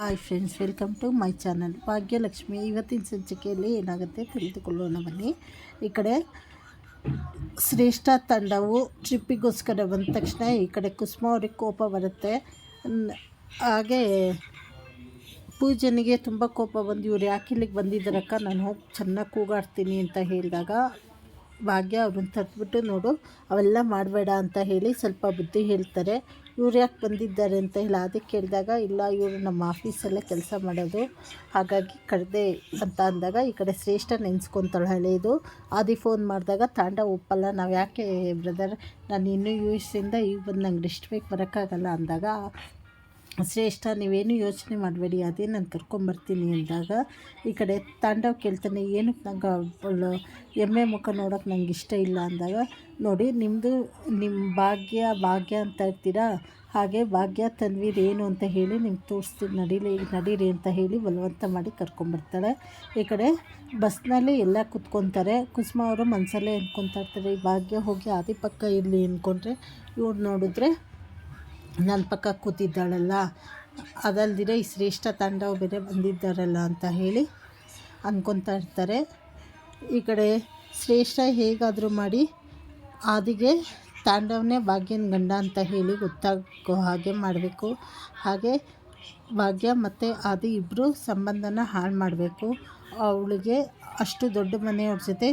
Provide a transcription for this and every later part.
Hi friends welcome to my channel Bhagyalakshmi, ಇವತ್ತಿನ ಸಂಚಿಕೆಯಲ್ಲಿ ಏನಾಗುತ್ತೆ ತಿಳಿದುಕೊಳ್ಳೋಣ ಬನ್ನಿ. ಈ ಕಡೆ ಶ್ರೇಷ್ಠ ತಂಡವು ಟ್ರಿಪ್ಪಿಗೋಸ್ಕರ ಬಂದ ತಕ್ಷಣ ಈ ಕಡೆ ಕುಸುಮ ಅವ್ರಿಗೆ ಕೋಪ ಬರುತ್ತೆ. ಹಾಗೆ ಪೂಜನಿಗೆ ತುಂಬ ಕೋಪ ಬಂದು, ಇವ್ರು ಯಾಕೆ ಇಲ್ಲಿಗೆ ಬಂದಿದ್ದಾರಕ್ಕ? ನಾನು ಹೋಗಿ ಚೆನ್ನಾಗಿ ಕೂಗಾಡ್ತೀನಿ ಅಂತ ಹೇಳಿದಾಗ ಭಾಗ್ಯ ಅವ್ರನ್ನ ತಟ್ಬಿಟ್ಟು ನೋಡು, ಅವೆಲ್ಲ ಮಾಡಬೇಡ ಅಂತ ಹೇಳಿ ಸ್ವಲ್ಪ ಬುದ್ಧಿ ಹೇಳ್ತಾರೆ. ಇವ್ರು ಯಾಕೆ ಬಂದಿದ್ದಾರೆ ಅಂತ ಹೇಳಿ ಅದಕ್ಕೆ ಕೇಳಿದಾಗ, ಇಲ್ಲ, ಇವರು ನಮ್ಮ ಆಫೀಸಲ್ಲೇ ಕೆಲಸ ಮಾಡೋದು, ಹಾಗಾಗಿ ಕರೆದೆ ಅಂತ ಅಂದಾಗ ಈ ಕಡೆ ಶ್ರೇಷ್ಠ ನೆನೆಸ್ಕೊತಾಳೆ ಹಳೆಯದು ಆದಿ ಫೋನ್ ಮಾಡಿದಾಗ ತಾಂಡ ಒಪ್ಪಲ್ಲ, ನಾವು ಯಾಕೆ ಬ್ರದರ್ ನಾನು ಇನ್ನೂ ಯು ಎಸ್ಸಿಂದ ಈಗ ಬಂದು ನಂಗೆ ಡಿಸ್ಟ್ರಿಕ್ ಬರೋಕ್ಕಾಗಲ್ಲ ಅಂದಾಗ ಶ್ರೇಷ್ಠ, ನೀವೇನು ಯೋಚನೆ ಮಾಡಬೇಡಿ, ಅದೇ ನಾನು ಕರ್ಕೊಂಬರ್ತೀನಿ ಅಂದಾಗ ಈ ಕಡೆ ತಾಂಡವ್ ಕೇಳ್ತಾನೆ ಏನಕ್ಕೆ ನಂಗೆ ಎಮ್ಮೆ ಮುಖ ನೋಡೋಕೆ ನಂಗೆ ಇಷ್ಟ ಇಲ್ಲ ಅಂದಾಗ, ನೋಡಿ ನಿಮ್ಮದು ನಿಮ್ಮ ಭಾಗ್ಯ ಭಾಗ್ಯ ಅಂತ ಇರ್ತೀರಾ? ಹಾಗೆ ಭಾಗ್ಯ, ತನ್ವೀರ್ ಏನು ಅಂತ ಹೇಳಿ ನಿಮ್ಗೆ ತೋರಿಸ್ತೀನಿ ನಡೀಲಿ, ನಡೀರಿ ಅಂತ ಹೇಳಿ ಬಲವಂತ ಮಾಡಿ ಕರ್ಕೊಂಬರ್ತಾಳೆ ಈ ಕಡೆ ಬಸ್ನಲ್ಲಿ ಎಲ್ಲ ಕುತ್ಕೊತಾರೆ, ಕುಸುಮ ಅವರು ಮನಸಲ್ಲೇ ಅಂದ್ಕೊತಾ ಇರ್ತಾರೆ ಈ ಭಾಗ್ಯ ಹೋಗಿ ಆದಿ ಪಕ್ಕ ಇರಲಿ ಅಂದ್ಕೊಂಡ್ರೆ ಇವ್ರು ನೋಡಿದ್ರೆ ನನ್ನ ಪಕ್ಕ ಕೂತಿದ್ದಾಳಲ್ಲ. ಅದಲ್ದಿರ ಈ ಶ್ರೇಷ್ಠ ತಾಂಡವ ಬೇರೆ ಬಂದಿದ್ದಾರಲ್ಲ ಅಂತ ಹೇಳಿ ಅಂದ್ಕೊತಾ ಇರ್ತಾರೆ. ಈ ಕಡೆ ಶ್ರೇಷ್ಠ ಹೇಗಾದರೂ ಮಾಡಿ ಆದಿಗೆ ತಾಂಡವನೇ ಭಾಗ್ಯನ ಗಂಡ ಅಂತ ಹೇಳಿ ಗೊತ್ತಾಗೋ ಹಾಗೆ ಮಾಡಬೇಕು. ಹಾಗೆ ಭಾಗ್ಯ ಮತ್ತು ಆದಿ ಇಬ್ಬರು ಸಂಬಂಧನ ಹಾಳು ಮಾಡಬೇಕು. ಅವಳಿಗೆ ಅಷ್ಟು ದೊಡ್ಡ ಮನೆಯವ್ರ ಜೊತೆ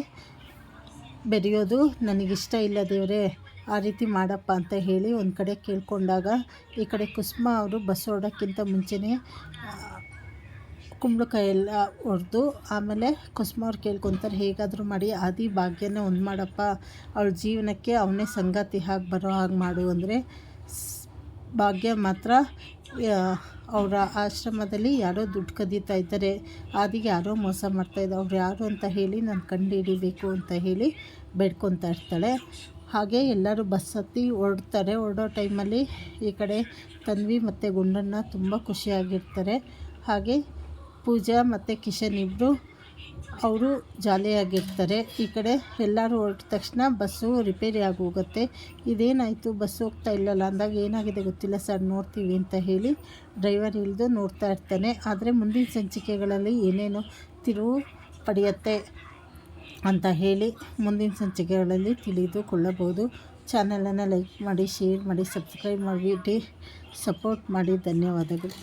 ಬೆರೆಯೋದು ನನಗಿಷ್ಟ ಇಲ್ಲ ದೇವರೇ. ಆ ರೀತಿ ಮಾಡಪ್ಪ ಅಂತ ಹೇಳಿ ಒಂದು ಕಡೆ ಕೇಳಿಕೊಂಡಾಗ ಈ ಕಡೆ ಕುಸುಮ ಅವರು ಬಸ್ ಹೊರಡೋಕ್ಕಿಂತ ಮುಂಚೆನೇ ಕುಂಬಳಕಾಯಿ ಎಲ್ಲ ಹೊಡೆದು ಆಮೇಲೆ ಕುಸುಮ ಅವ್ರು ಕೇಳ್ಕೊತಾರೆ, ಹೇಗಾದರೂ ಮಾಡಿ, ಆದಿ ಭಾಗ್ಯನೇ ಒಂದು ಮಾಡಪ್ಪ. ಅವಳ ಜೀವನಕ್ಕೆ ಅವನೇ ಸಂಗಾತಿ, ಹಾಗೆ ಬರೋ ಹಾಗೆ ಮಾಡು ಅಂದರೆ ಭಾಗ್ಯ ಮಾತ್ರ ಅವರ ಆಶ್ರಮದಲ್ಲಿ ಯಾರೋ ದುಡ್ಡು ಕದೀತಾ ಇದ್ದಾರೆ. ಆದಿಗೆ ಯಾರೋ ಮೋಸ ಮಾಡ್ತಾಯಿದ್ದ ಅವ್ರು ಯಾರು ಅಂತ ಹೇಳಿ ನಾನು ಕಂಡು ಹಿಡಿಬೇಕು ಅಂತ ಹೇಳಿ ಬೇಡ್ಕೊತಾ ಇರ್ತಾಳೆ. ಹಾಗೆ ಎಲ್ಲರೂ ಬಸ್ ಹತ್ತಿ ಹೊರಡ್ತಾರೆ ಹೊರಡೋ ಟೈಮಲ್ಲಿ ಈ ಕಡೆ ತನ್ವಿ ಮತ್ತು ಗುಂಡಣ್ಣ ತುಂಬ ಖುಷಿಯಾಗಿರ್ತಾರೆ. ಹಾಗೆ ಪೂಜಾ ಮತ್ತು ಕಿಶನ್ ಇಬ್ಬರು ಅವರು ಜಾಲಿಯಾಗಿರ್ತಾರೆ. ಈ ಕಡೆ ಎಲ್ಲರೂ ಹೊರಟ ತಕ್ಷಣ ಬಸ್ಸು ರಿಪೇರಿ ಆಗಿ ಹೋಗುತ್ತೆ ಇದೇನಾಯಿತು? ಬಸ್ ಹೋಗ್ತಾ ಇಲ್ಲಲ್ಲ? ಅಂದಾಗ ಏನಾಗಿದೆ ಗೊತ್ತಿಲ್ಲ. ಸರ್, ನೋಡ್ತೀವಿ ಅಂತ ಹೇಳಿ ಡ್ರೈವರ್ ಇಳಿದು ನೋಡ್ತಾ ಇರ್ತಾನೆ. ಆದರೆ ಮುಂದಿನ ಸಂಚಿಕೆಗಳಲ್ಲಿ ಏನೇನು ತಿರುವು ಪಡೆಯುತ್ತೆ ಅಂತ ಹೇಳಿ ಮುಂದಿನ ಸಂಚಿಕೆಗಳಲ್ಲಿ ತಿಳಿದುಕೊಳ್ಳಬಹುದು. ಚಾನಲನ್ನು ಲೈಕ್ ಮಾಡಿ, ಶೇರ್ ಮಾಡಿ, ಸಬ್ಸ್ಕ್ರೈಬ್ ಮಾಡಿಬಿಟ್ಟು ಸಪೋರ್ಟ್ ಮಾಡಿ. ಧನ್ಯವಾದಗಳು.